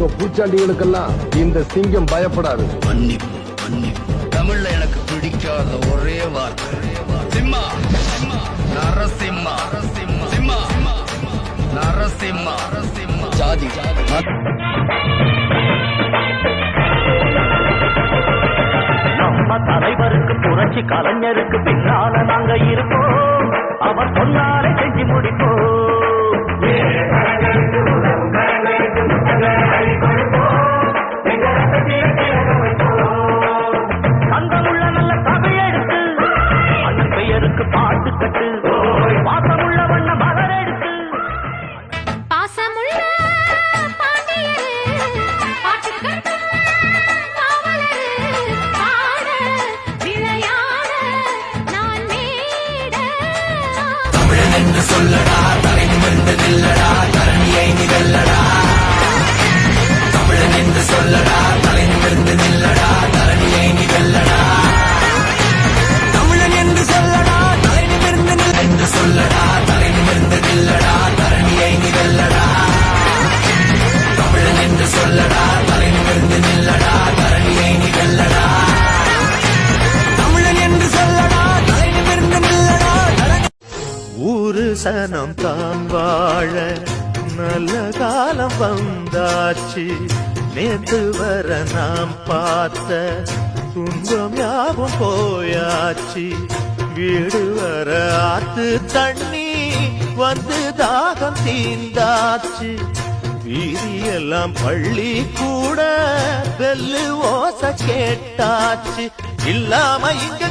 உங்க பூச்சாண்டிகளுக்கெல்லாம் இந்த சிங்கம் பயப்படாது. மன்னிப்பு மன்னிப்பு. தமிழ்ல எனக்கு பிடிக்காத ஒரே வார்த்தை. சிம்மா. நரசிம்மா. சிம்மா. நரசிம்மா. ஜாதி. மத- நம்ம தலைவருக்கு புரட்சி கலைஞருக்கு பின்னால நாங்க இருப்போம் அவர் சொன்னாலே பாட்டு கட்டு வாசமுள்ள வண்ண மலர் எடுத்து. பாசமுள்ள பாண்டியரே, சனம் தான் வாழ நல்ல காலம் வந்தாச்சு. நேற்று வர நாம் பார்த்த துன்பம் யாவும் போயாச்சு. வீடு வர ஆத்து தண்ணி வந்து தாகம் தீந்தாச்சு வீதியெல்லாம் பள்ளி கூட வெல்லு ஓச கேட்டாச்சு. இல்லாம இங்க